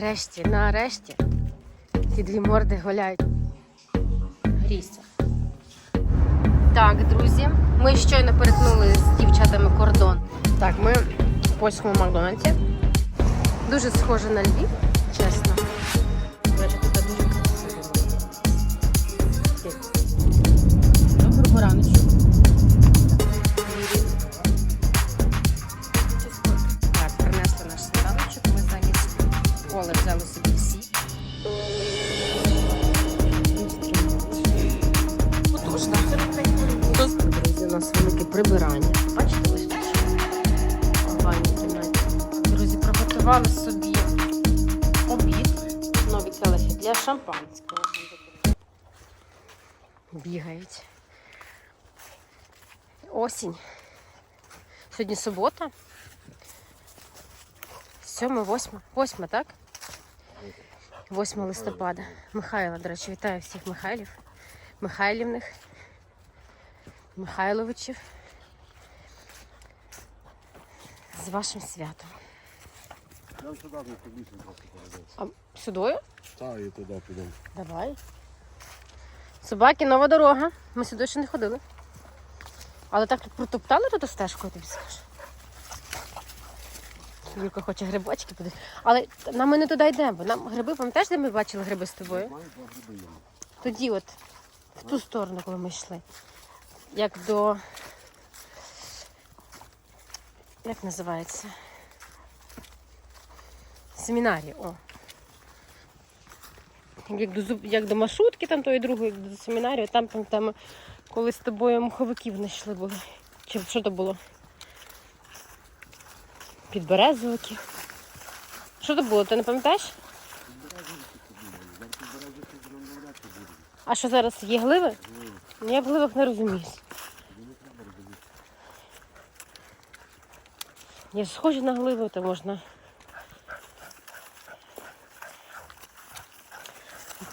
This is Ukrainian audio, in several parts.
Нарешті, нарешті. Ці дві морди гуляють. Грійся. Так, друзі, ми щойно перетнули з дівчатами кордон. Так, ми в польському Макдональдсі. Дуже схоже на Львів, чесно. Доброго раночку. Шампанського. Бігають. Осінь. Сьогодні субота. 7, 8, 8, так? 8 листопада. Михайло, до речі, вітаю всіх Михайлів, Михайлівних, Михайловичів. З вашим святом. Я сюди не побільше просто передати. А сюдою? Та і туди підемо. Давай. Собаки, нова дорога. Ми сюди ще не ходили. Але так протоптали тут стежку, я тобі скажу. Юлька хоче грибочки буде. Але нам ми не туди йдемо, бо нам гриби, пам'ятаєш, де ми бачили гриби з тобою? Тоді от, в ту сторону, коли ми йшли. Як до. Як називається? Семінарії, о. Як до, як до маршрутки, там тої другої, як до семінарії, там, там, там, коли з тобою муховиків знайшли були. Чи що то було? Підберезовики. Що то було, ти не пам'ятаєш? А що зараз є гливи? Ну, Я в гливах не розуміюсь. Я ж схожу на гливу, то можна.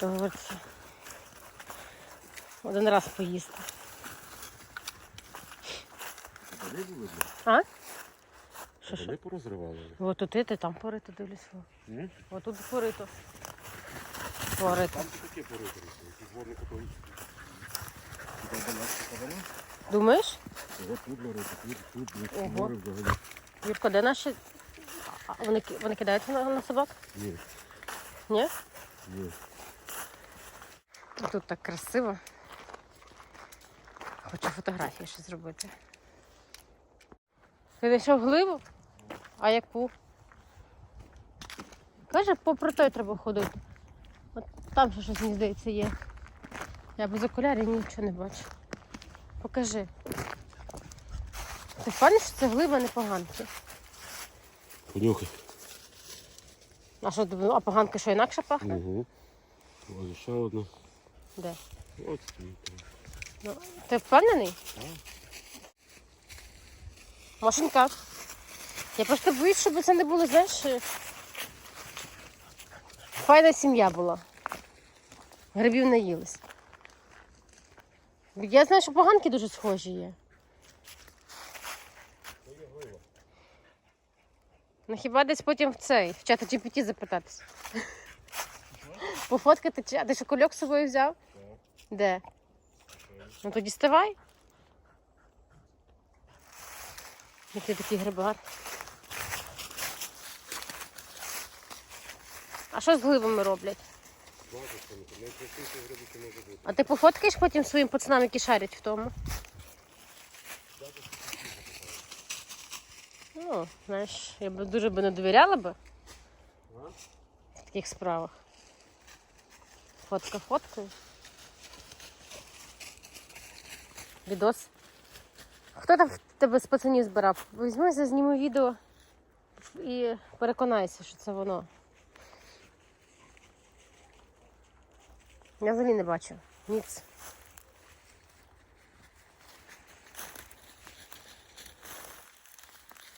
Говориться. Один раз поїсти. А? Що? Вони порозривали. От тут ти там порито дивлюсь. Ні? От тут порито. Порито. Там таке порити. Ті дворник подала. Думаєш? Ого, тут ларити, тут, тут, Ого. море взагалі. Юрко, де наші? А вони, вони кидаються на, на собак? Ні, Ні? ні. Тут так красиво. Хочу фотографії ще зробити. Ти знайшов гливу? А яку? Каже, попри той треба ходити. От там ще щось, мені здається, є. Я без окулярів нічого не бачу. Покажи. Ти впевнений, що це глива не поганки? Понюхай. А що а поганка що інакше пахне? Угу. Ось ще одна. Де? Ось стоїть. Ну, ти впевнений? Так. Машенька. Я просто боюсь, щоб це не було, знаєш. е, Файна сім'я була. Грибів наїлись. Я знаю, що поганки дуже схожі є. Ну хіба десь потім в цей, в чата GPT запитатись. Пофоткати, чи- а ти що кульок з собою взяв? Де? Ну тоді ставай. Який такий грибар. А що з гливами роблять? А ти пофоткаєш потім своїм пацанам, які шарять в тому? Ну, знаєш, я б дуже би не довіряла би в таких справах. Фотка фоткою. Відос. Хто там тебе з пацанів збирав? Візьми, зазніми відео і переконайся, що це воно. Я взагалі не бачу. Ніц.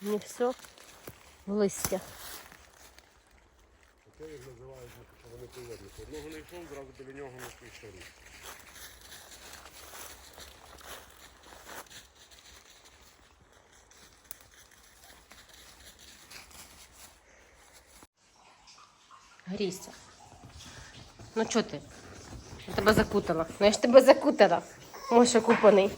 Не все в листях. Таке їх називають, вони поводні. Одного не йшов, зразу біля нього свій стороні. Грійся. Ну чого ти? Я тебе закутала. Ну я ж тебе закутала. Моша купаний.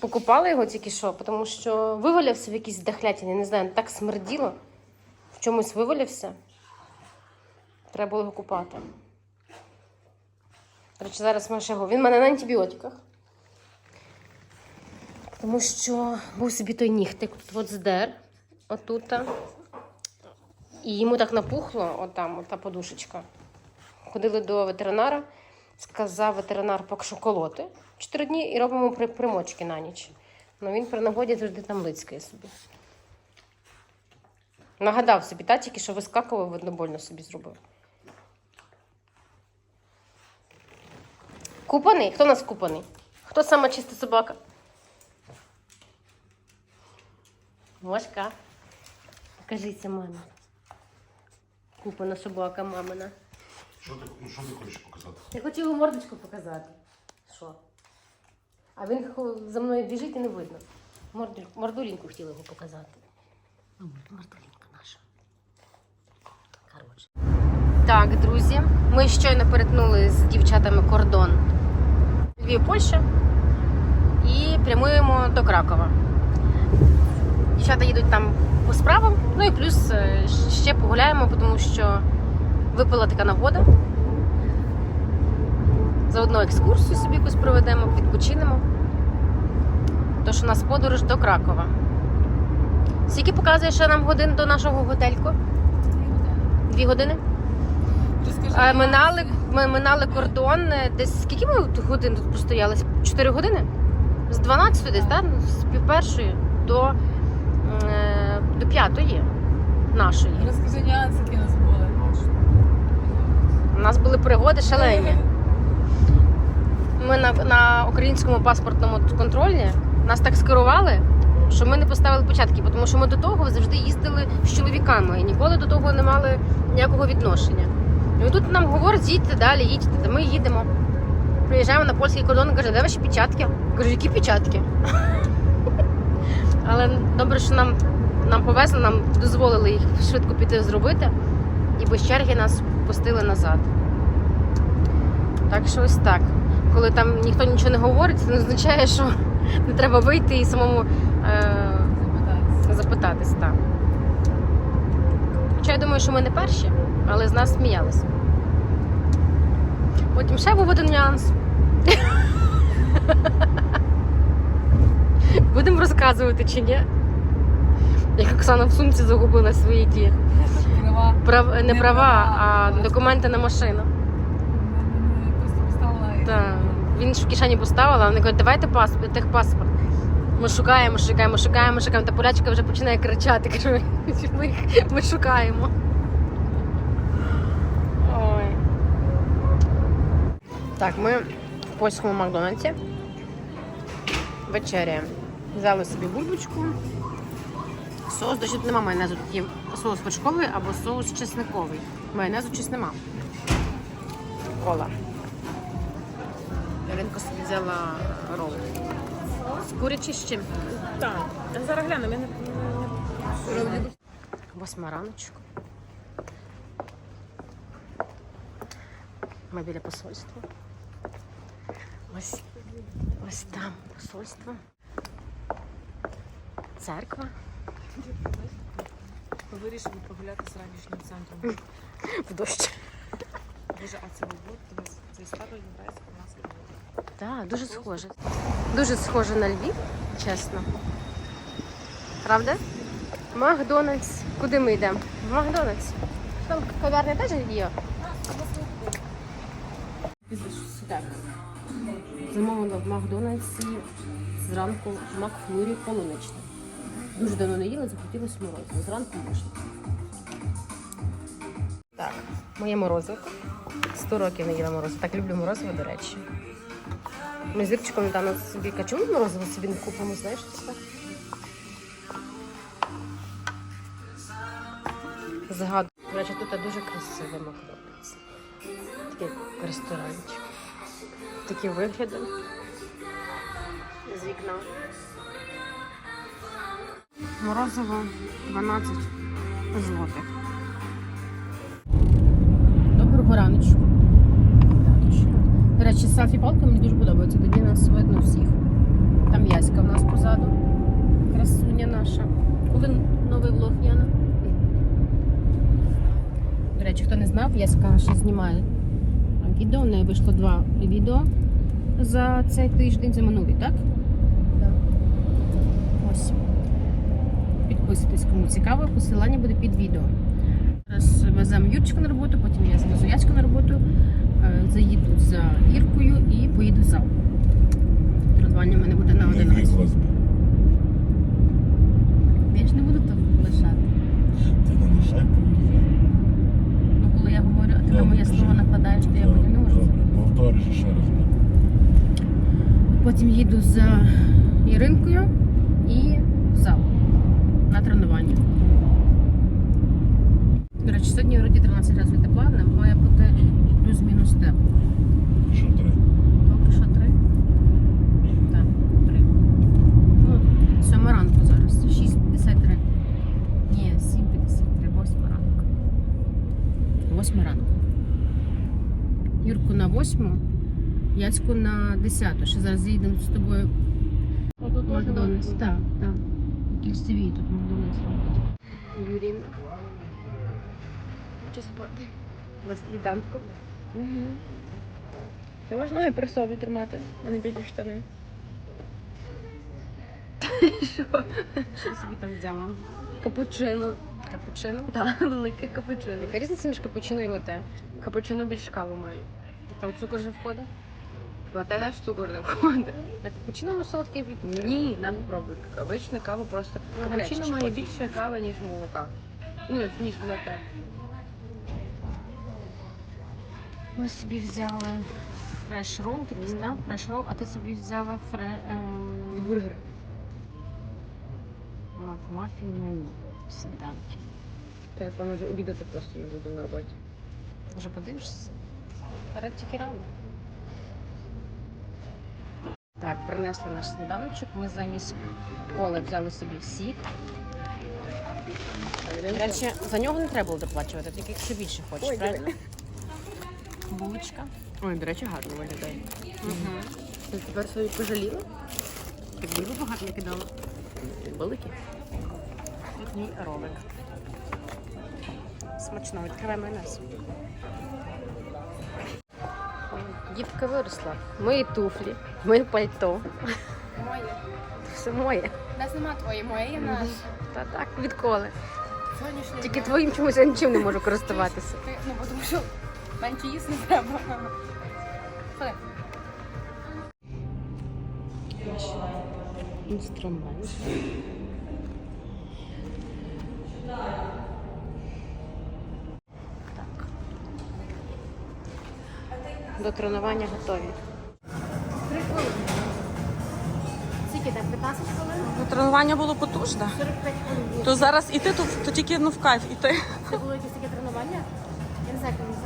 Покупала його тільки що, тому що вивалявся в якійсь дохлятині, не знаю, так смерділо. В чомусь вивалявся. Треба було його купати. Речі, зараз Маша його. Він в мене на антибіотиках. Тому що був собі той нігтик, тут от здер, отут. І йому так напухло, отам, ота подушечка. Ходили до ветеринара, сказав ветеринар поки що колоти 4 дні і робимо примочки на ніч. Ну він при нагоді завжди там лицькає собі. Нагадав собі, та тільки що вискакував, видно, больно собі зробив. Купаний? Хто у нас купаний? Хто сама чиста собака? Мошка. Покажіться мамі. Купана собака мамина. Що ти, ну, що ти хочеш показати? Я хочу його мордочку показати. Що? А він за мною біжить і не видно. Морду, мордулінку хотіла його показати. Ну, Мордулінка наша. Коротше. Так, друзі, ми щойно перетнули з дівчатами кордон Львів, Польща і прямуємо до Кракова. Дівчата їдуть там по справам, ну і плюс е, ще погуляємо, тому що випала така нагода. Заодно екскурсію собі якусь проведемо, відпочинемо. Тож у нас подорож до Кракова. Скільки показує ще нам годин до нашого готельку? Дві години. А, минали, ми минали кордон. е, Десь скільки ми тут годин тут простояли? Чотири години? З 12 десь, так? З пів першої до, е, до п'ятої нашої. Розкажи нюанси, які у нас були. У нас були пригоди шалені. Ми на, на українському паспортному контролі нас так скерували, що ми не поставили початки, тому що ми до того завжди їздили з чоловіками і ніколи до того не мали ніякого відношення. І тут нам говорять, їдьте далі, їдьте, та ми їдемо. Приїжджаємо на польський кордон і каже, де ваші печатки? Кажу, які печатки? Але добре, що нам, нам повезло, нам дозволили їх швидко піти зробити, і без черги нас пустили назад. Так що ось так. Коли там ніхто нічого не говорить, це не означає, що не треба вийти і самому е, запитатись. Хоча я думаю, що ми не перші, але з нас сміялися. Потім ще був один нюанс. Будемо розказувати чи ні? Як Оксана в сумці загубила свої ті прав... не Не права, а документи на машину. Так. Він ж в кишені поставила, вони кажуть, давайте паспорт, техпаспорт. Ми шукаємо, шукаємо, шукаємо, шукаємо. Та полячка вже починає кричати. Кажу, ми, ми шукаємо. Так, ми в польському Макдональдсі. Вечеряємо. Взяли собі бульбочку. Соус, до тут нема майонезу. Тут є соус вершковий або соус чесниковий. Майонезу щось нема. Кола. Яринка собі взяла рол. З курячі з чим? Так. Я зараз гляну, мене Восьма раночку. Ми біля посольства. Ось, ось там посольство. Церква. вирішили прогулятися з ранішнім центром. В дощ. Боже, а це дивись, цей старий єврейський у нас є. Так, дуже схоже. Дуже схоже на Львів, чесно. Правда? Макдональдс. Куди ми йдемо? В Макдональдс. Там кав'ярня теж є. Замовила в Макдональдсі зранку Макфлурі полуничне. Дуже давно не їла, захотілося морозиво. Зранку можна. Так, моє морозиво. 100 років не їла морозиво. Так люблю морозиво, до речі. Ми з Вірчиком недавно собі качу морозиво собі не купимо, знаєш, це так. Згадую. До речі, тут дуже красивий Макдональдс. Такий ресторанчик. Такі вигляди з вікна. Морозиво 12 злотих. Так, що. До речі, селфі палка мені дуже подобається. Тоді нас видно всіх. Там Яська в нас позаду. Красуня наша. Коли новий влог Яна? До речі, хто не знав, Яська ще знімає відео. У неї вийшло два відео за цей тиждень, за минулий, так? Так. Ось. Підписуйтесь, кому цікаво, посилання буде під відео. Зараз веземо Юрчика на роботу, потім я завезу Яську на роботу, е, заїду за Іркою і поїду в зал. Тренування в мене буде на 11. Я ж не буду тут лишати. Ти не лишай, Ну, коли я говорю, а ти на моє слово накладаєш, що я потім не можу. Повториш ще раз. Потім їду за Іринкою і в зал на тренування. До речі, сьогодні вроді 13 разів тепла, має бути плюс-мінус тепло. Що три? 8, Яцьку на 10. Ще зараз їдемо з тобою. Ну, Макдональдс. Так, так. Свій тут Макдональдс. Юрій. Хочу спати. У вас. Угу. Ти можеш ноги при собі тримати, а не білі штани. Що собі там взяла? Капучино. Капучино? Так, велике капучино. Яка різниця між капучино і лате? Капучино більш каву має. Там цукор вже входить? Лате теж цукор не входить. На капучино ну, солодкий від... Ні, нам пробуй. Обична кава просто. Ну, Капучино має більше кави, ніж молока. Ну, ніж лате. Ми собі взяли фреш рол, такий став фреш рол, а ти собі взяла фре... ем, Бургер. мак- мафін сніданки. Та я певно вже обідати просто не буду на роботі. Вже подивишся? Тільки. Так, принесли наш сніданочок. Ми замість коли взяли собі сік. Речі, за нього не треба було доплачувати, тільки якщо більше хочеш, Ой, правильно? Булочка. Ой, до речі, гарно виглядає. Угу. Ти тепер собі пожаліла? Так дуже багато я кидала. Великі. Тут мій ролик. Смачно, відкривай майонез. Дітка виросла. Мої туфлі, моє пальто. Моє. Все моє. У нас нема твоє, моє є наше. Та так, відколи. Сонячне. Тільки твоїм чомусь я нічим не можу користуватися. Ти, ну, бо тому що менше їсти не треба. Ходи. Інструмент. До тренування готові. Три хвилини. Скільки там? 15 хвилин? Ну, тренування було потужне. 45 хвилин. То зараз іти, то, то тільки ну, в кайф іти. Це було якесь таке тренування? Я не знаю, як він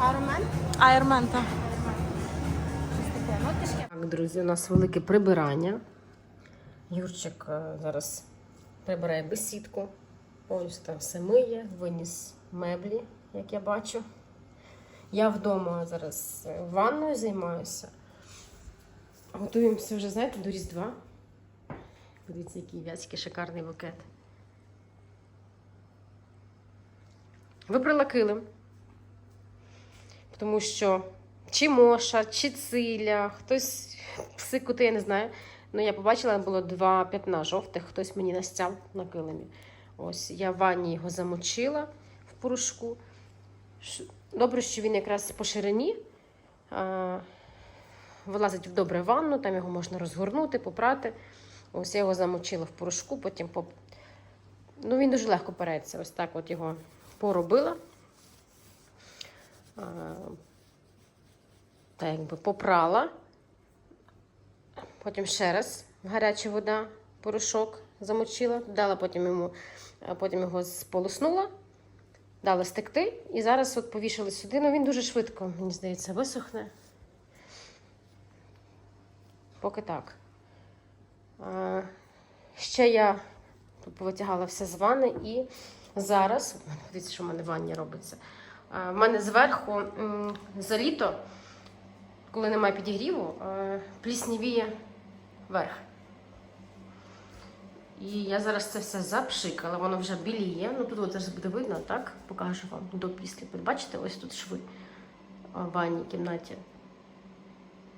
Аромен? Айрмен, так. Так, друзі, у нас велике прибирання. Юрчик е, зараз прибирає бесідку, повністю там все миє, виніс меблі, як я бачу. Я вдома зараз ванною займаюся. Готуємося вже, знаєте, до Різдва. Подивіться, який в'язький шикарний букет. Вибрала килим, тому що чи Моша, чи Циля, хтось псикути, я не знаю. Ну, я побачила, було два п'ятна жовтих, хтось мені настяв на килимі. Ось я в ванні його замочила в порошку. Добре, що він якраз по ширині а, вилазить в добре ванну, там його можна розгорнути, попрати. Ось я його замочила в порошку, потім поп... ну, він дуже легко переться. Ось так от його поробила. А, та якби попрала. Потім ще раз гаряча вода, порошок замочила, дала потім йому, потім його сполоснула, дала стекти. І зараз от повішали сюди. Ну він дуже швидко, мені здається, висохне. Поки так. А, ще я повитягала все з ванни і зараз, дивіться, що в мене в ванні робиться. Е, В мене зверху за літо, коли немає підігріву, пліснявіє верх. І я зараз це все запшикала, воно вже біліє. Ну тут зараз буде видно, так? Покажу вам до після. Бачите, ось тут шви в ванній кімнаті.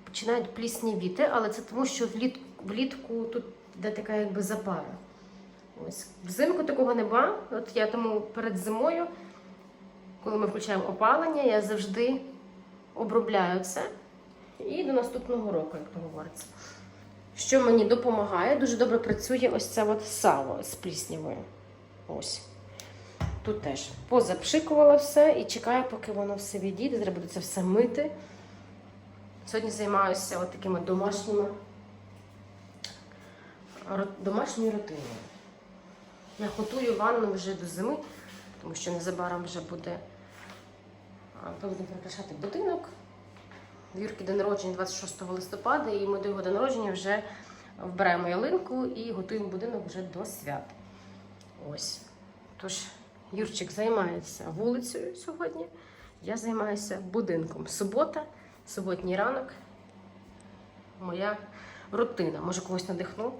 Починають пліснявіти, але це тому, що влітку, влітку тут йде така якби запара. Ось. Взимку такого нема. От я тому перед зимою, коли ми включаємо опалення, я завжди обробляю це. І до наступного року, як то говориться. Що мені допомагає, дуже добре працює ось це от сало з пліснявою. Ось. Тут теж позапшикувала все і чекаю, поки воно все відійде. Треба буде це все мити. Сьогодні займаюся от такими домашніми домашньою рутиною. Я готую ванну вже до зими, тому що незабаром вже буде будемо прикрашати будинок. В Юрки день народження 26 листопада, і ми до його день народження вже вбираємо ялинку і готуємо будинок вже до свят. Ось. Тож, Юрчик займається вулицею сьогодні. Я займаюся будинком. Субота, суботній ранок. Моя рутина. Може, когось надихну.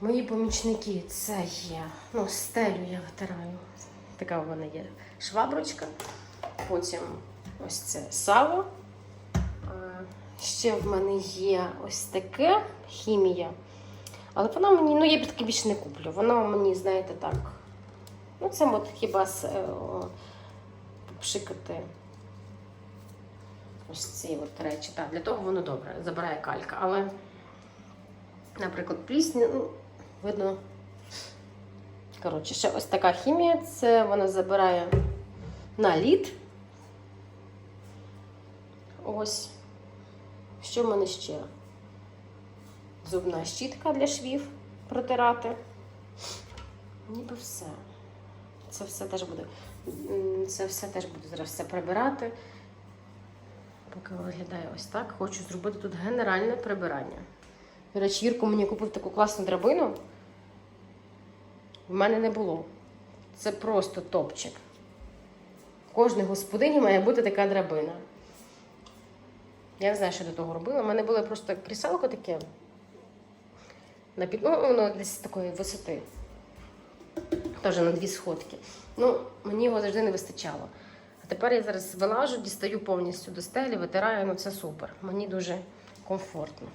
Мої помічники це є. Ну, стелю я витираю. Така в мене є шваброчка. Потім ось це сало. Ще в мене є ось таке хімія. Але вона мені, ну я таки більше не куплю. Вона мені, знаєте, так. Ну, це от хіба з, е, о, пшикати ось ці от речі. Так, для того воно добре, забирає калька. Але, наприклад, плісня, ну, видно. Коротше, ще ось така хімія. Це вона забирає наліт. Ось. Що в мене ще? Зубна щітка для швів протирати. Ніби все. Це все теж буде. Це все теж буду зараз все прибирати. Поки виглядає ось так. Хочу зробити тут генеральне прибирання. До речі, Юрко мені купив таку класну драбину. В мене не було. Це просто топчик. Кожній господині має бути така драбина. Я не знаю, що до того робила. У мене було просто кріселко таке. На під... ну, воно десь такої висоти. Теж на дві сходки. Ну, мені його завжди не вистачало. А тепер я зараз вилажу, дістаю повністю до стелі, витираю, ну це супер. Мені дуже комфортно.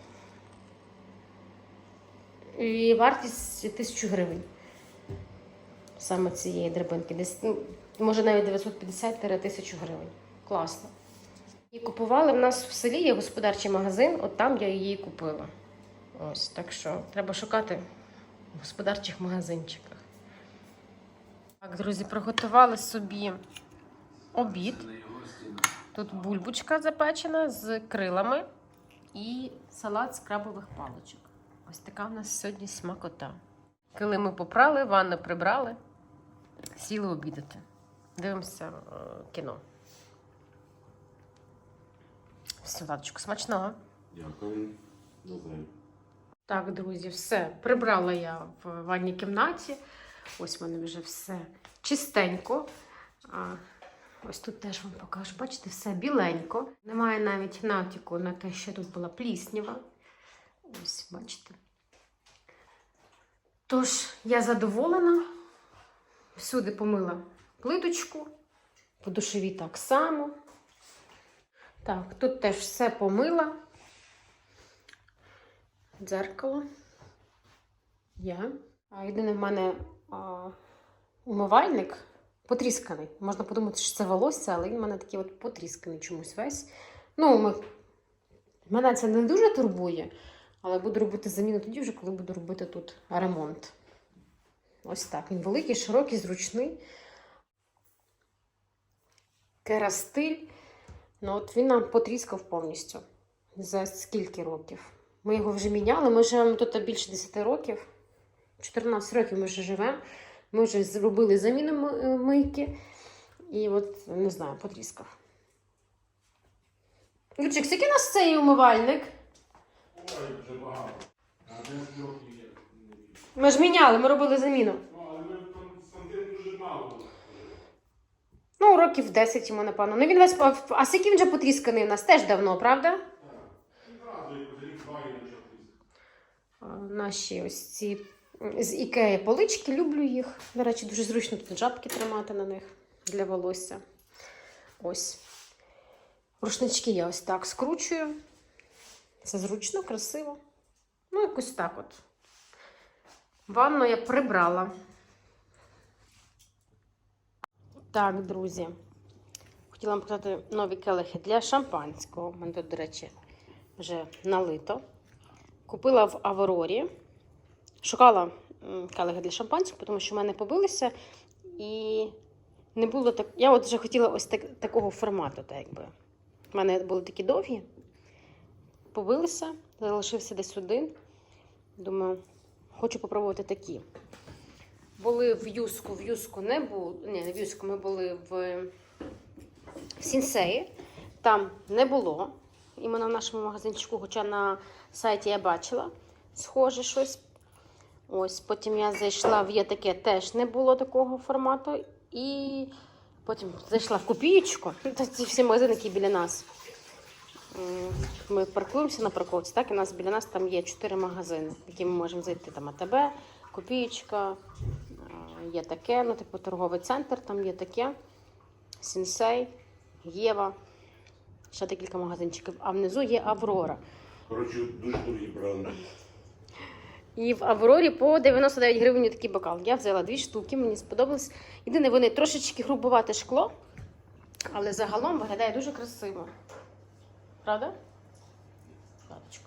І вартість тисячу гривень. Саме цієї драбинки. Десь, ну, може навіть 950-1000 гривень. Класно. І купували в нас в селі є господарчий магазин, от там я її купила. Ось, так що треба шукати в господарчих магазинчиках. Так, друзі, приготували собі обід. Тут бульбочка запечена з крилами і салат з крабових паличок. Ось така в нас сьогодні смакота. Коли ми попрали, ванну прибрали, сіли обідати. Дивимося е, кіно. Все, Владочку, смачного. Дякую. Назай. Так, друзі, все. Прибрала я в ванній кімнаті. Ось в мене вже все чистенько. Ось тут теж вам покажу. Бачите, все біленько. Немає навіть натяку на те, що тут була пліснява. Ось, бачите. Тож, я задоволена. Всюди помила плиточку. По душовій так само. Так, тут теж все помила. Дзеркало. Я. А єдине в мене а, умивальник потрісканий. Можна подумати, що це волосся, але він в мене такий от потрісканий чомусь весь. Ну, ми... мене це не дуже турбує, але буду робити заміну тоді, вже коли буду робити тут ремонт. Ось так. Він великий, широкий, зручний. Керастиль. Ну, от він нам потріскав повністю. За скільки років? Ми його вже міняли. Ми живемо тут більше 10 років. 14 років ми вже живемо. Ми вже зробили заміну е, мийки. І от, не знаю, потріскав. Юрчик, скільки у нас цей умивальник? Ой, вже багато. Ми ж міняли, ми робили заміну. Ну, але ми Константин дуже мало. було. Ну, років 10 йому, напевно. Ну він весь. А скільки він вже потрісканий у нас теж давно, правда? Наші ось ці з Ікеї полички, люблю їх. До речі, дуже зручно тут жабки тримати на них для волосся. Ось. Рушнички я ось так скручую. Це зручно, красиво. Ну, якось так от. Ванну я прибрала. Так, друзі. Хотіла вам показати нові келихи для шампанського. У мене тут, до речі, вже налито. Купила в Аврорі. Шукала келихи для шампанського, тому що в мене побилися. І не було так. Я от вже хотіла ось так, такого формату, так якби. У мене були такі довгі. Побилися, залишився десь один. Думаю, хочу попробувати такі. Були в Юску, в Юску не було. Ні, не в Юску, ми були в, в Сінсеї. Там не було. Іменно в нашому магазинчику, хоча на сайті я бачила схоже щось. Ось, потім я зайшла в є таке, теж не було такого формату. І потім зайшла в копієчку. Ну, ці всі магазини, які біля нас. Ми паркуємося на парковці, так, і нас біля нас там є чотири магазини, які ми можемо зайти. Там АТБ, Копієчка, е, є таке, ну, типу торговий центр, там є таке, Сінсей, Єва, ще декілька магазинчиків. А внизу є Аврора. Коротше, дуже дорогі бренди. І в Аврорі по 99 гривень такий бокал. Я взяла дві штуки, мені сподобалось. Єдине, вони трошечки грубувате шкло, але загалом виглядає дуже красиво. Правда? Ладочка.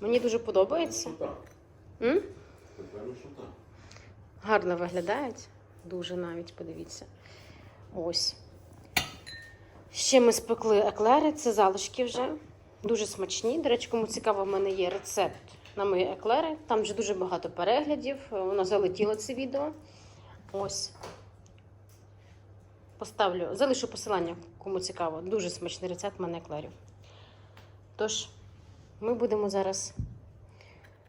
Мені дуже подобається. Так? М? Гарно виглядають. Дуже навіть подивіться. Ось. Ще ми спекли еклери, це залишки вже. Дуже смачні. До речі, кому цікаво, в мене є рецепт на мої еклери. Там вже дуже багато переглядів. Воно залетіло це відео. Ось. Поставлю, залишу посилання, кому цікаво. Дуже смачний рецепт в мене еклерів. Тож, ми будемо зараз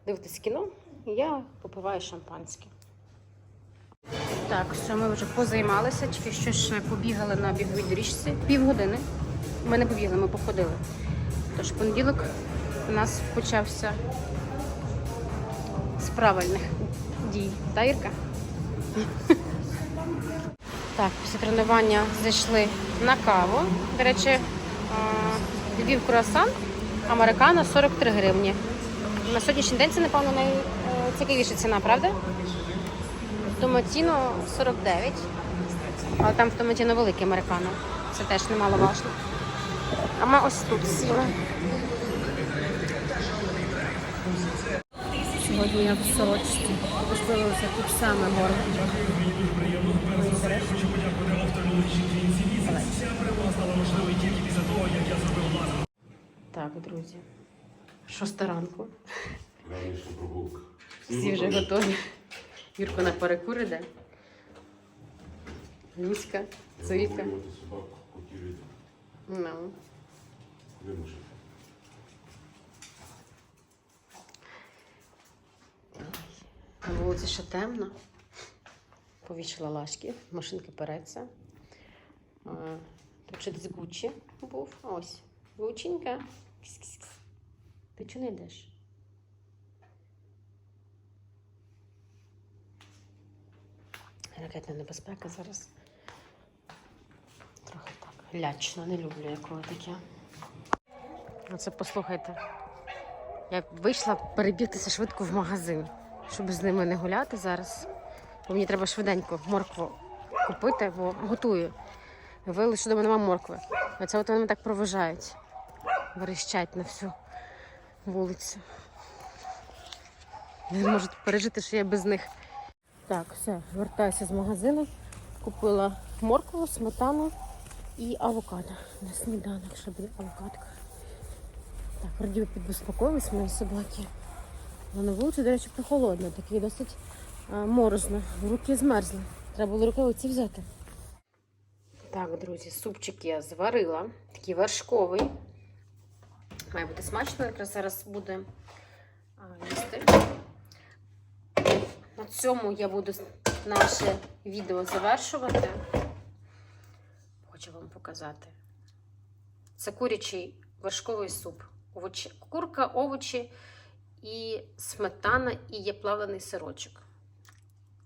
дивитись кіно, я попиваю шампанське. Так, все, ми вже позаймалися, тільки що ще побігали на біговій доріжці. Півгодини. Ми не побігли, ми походили. Тож понеділок у нас почався з правильних дій. Та, Ірка? Так, після тренування зайшли на каву. До речі, а, Львів круасан, американо 43 гривні. На сьогоднішній день це, напевно, найцікавіша ціна, правда? Томатіно 49. Але там в томатіно великий американо. Це теж немало немаловажно. А ми ось тут сіли. Сьогодні я в сорочці. Поставилася тут саме море. Так, друзі. Шоста ранку. Ранішня прогулка. Всі вже готові. Юрко на перекур іде. Люська, від Ну. На вулиці ще темно. Повішала лашки, машинка переться. Тут ще десь Гуччі був. Ось. Гученька. Кс-кс-кс. Ти чого не йдеш? Ракетна небезпека зараз. Трохи так. Лячно, не люблю якого таке. Оце послухайте. Я вийшла перебігтися швидко в магазин, щоб з ними не гуляти зараз. Бо мені треба швиденько моркву купити, бо готую. Виявили, що дома нема моркви. Оце от вони так проважають. Верещать на всю вулицю. Не можуть пережити, що я без них. Так, все, вертаюся з магазину. Купила моркву, сметану і авокадо. На сніданок, ще буде авокадка. Так, вроді підбеспокоїлись мої собаки. На вулиці, до речі, прохолодно, такий досить а, морозно. Руки змерзли. Треба було рукавиці взяти. Так, друзі, супчик я зварила. Такий вершковий. Має бути смачно, якраз зараз буде а, їсти. На цьому я буду наше відео завершувати. Хочу вам показати. Це курячий вершковий суп. Овочі, курка, овочі і сметана, і є плавлений сирочок.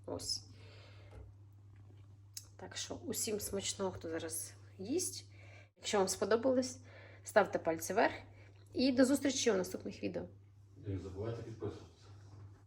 Ось. Так що усім смачного, хто зараз їсть. Якщо вам сподобалось, ставте пальці вверх. І до зустрічі у наступних відео. Не забувайте підписуватися.